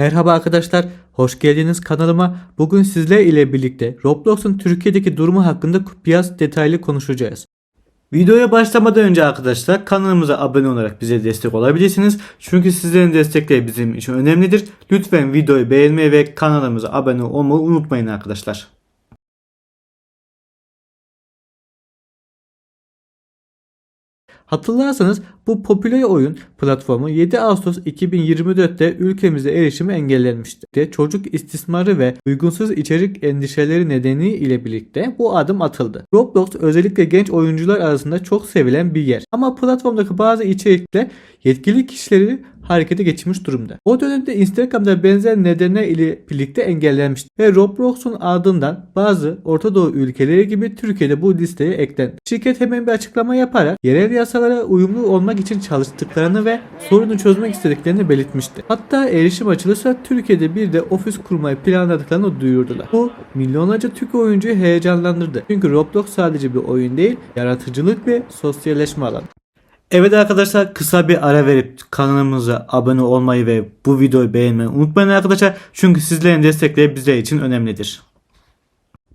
Merhaba arkadaşlar, hoş geldiniz kanalıma. Bugün sizler ile birlikte Roblox'un Türkiye'deki durumu hakkında biraz detaylı konuşacağız. Videoya başlamadan önce arkadaşlar kanalımıza abone olarak bize destek olabilirsiniz. Çünkü sizlerin destekleri bizim için önemlidir. Lütfen videoyu beğenmeyi ve kanalımıza abone olmayı unutmayın arkadaşlar. Hatırlarsanız bu popüler oyun platformu 7 Ağustos 2024'te ülkemizde erişimi engellenmişti. Çocuk istismarı ve uygunsuz içerik endişeleri nedeni ile birlikte bu adım atıldı. Roblox özellikle genç oyuncular arasında çok sevilen bir yer. Ama platformdaki bazı içerikler yetkili kişileri harekete geçirmiş durumda. O dönemde Instagram'da benzer nedenler ile birlikte engellenmişti ve Roblox'un ardından bazı Orta Doğu ülkeleri gibi Türkiye'de bu listeye eklendi. Şirket hemen bir açıklama yaparak yerel yasalara uyumlu olmak için çalıştıklarını ve sorunu çözmek istediklerini belirtmişti. Hatta erişim açılırsa Türkiye'de bir de ofis kurmayı planladıklarını duyurdular. Bu milyonlarca Türk oyuncuyu heyecanlandırdı. Çünkü Roblox sadece bir oyun değil, yaratıcılık ve sosyalleşme alanı. Evet arkadaşlar kısa bir ara verip kanalımıza abone olmayı ve bu videoyu beğenmeyi unutmayın arkadaşlar. Çünkü sizlerin destekleri bizler için önemlidir.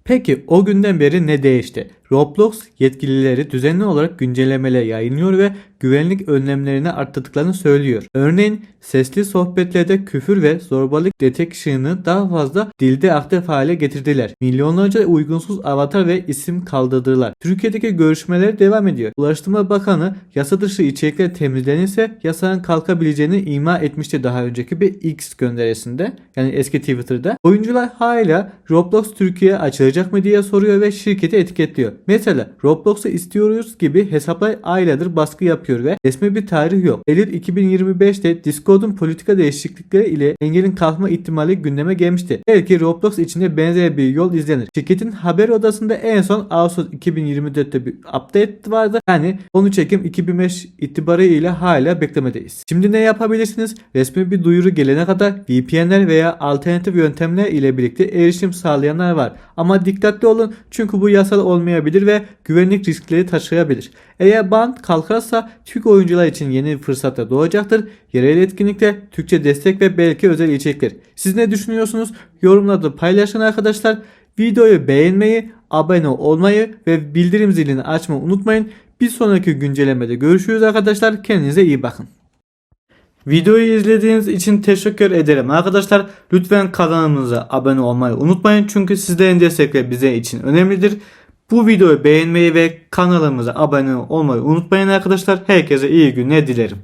Peki o günden beri ne değişti? Roblox yetkilileri düzenli olarak güncellemeler yayınlıyor ve güvenlik önlemlerini arttırdıklarını söylüyor. Örneğin sesli sohbetlerde küfür ve zorbalık detection'ı daha fazla dilde aktif hale getirdiler. Milyonlarca uygunsuz avatar ve isim kaldırdılar. Türkiye'deki görüşmeler devam ediyor. Ulaştırma Bakanı yasa dışı içerikler temizlenirse yasanın kalkabileceğini ima etmişti daha önceki bir X gönderisinde. Yani eski Twitter'da. Oyuncular hala Roblox Türkiye açılacak mı diye soruyor ve şirketi etiketliyor. Mesela Roblox'u istiyoruz gibi hesaplar aylardır baskı yapıyor ve resmi bir tarih yok. Eylül 2025'te Discord'un politika değişiklikleri ile engelin kalkma ihtimali gündeme gelmişti. Belki Roblox içinde benzer bir yol izlenir. Şirketin haber odasında en son Ağustos 2024'te bir update vardı. Yani 13 Ekim 2005 itibarıyla hala beklemedeyiz. Şimdi ne yapabilirsiniz? Resmi bir duyuru gelene kadar VPN'ler veya alternatif yöntemler ile birlikte erişim sağlayanlar var. Ama dikkatli olun çünkü bu yasal olmayabilir ve güvenlik riskleri taşıyabilir. Eğer band kalkarsa Türk oyuncular için yeni fırsatlar doğacaktır. Yerel etkinlikler, Türkçe destek ve belki özel içerikler. Siz ne düşünüyorsunuz? Yorumlarda paylaşın arkadaşlar. Videoyu beğenmeyi, abone olmayı ve bildirim zilini açmayı unutmayın. Bir sonraki güncellemede görüşürüz arkadaşlar. Kendinize iyi bakın. Videoyu izlediğiniz için teşekkür ederim arkadaşlar. Lütfen kanalımıza abone olmayı unutmayın. Çünkü sizlerin destekleri bize için önemlidir. Bu videoyu beğenmeyi ve kanalımıza abone olmayı unutmayın arkadaşlar. Herkese iyi günler dilerim.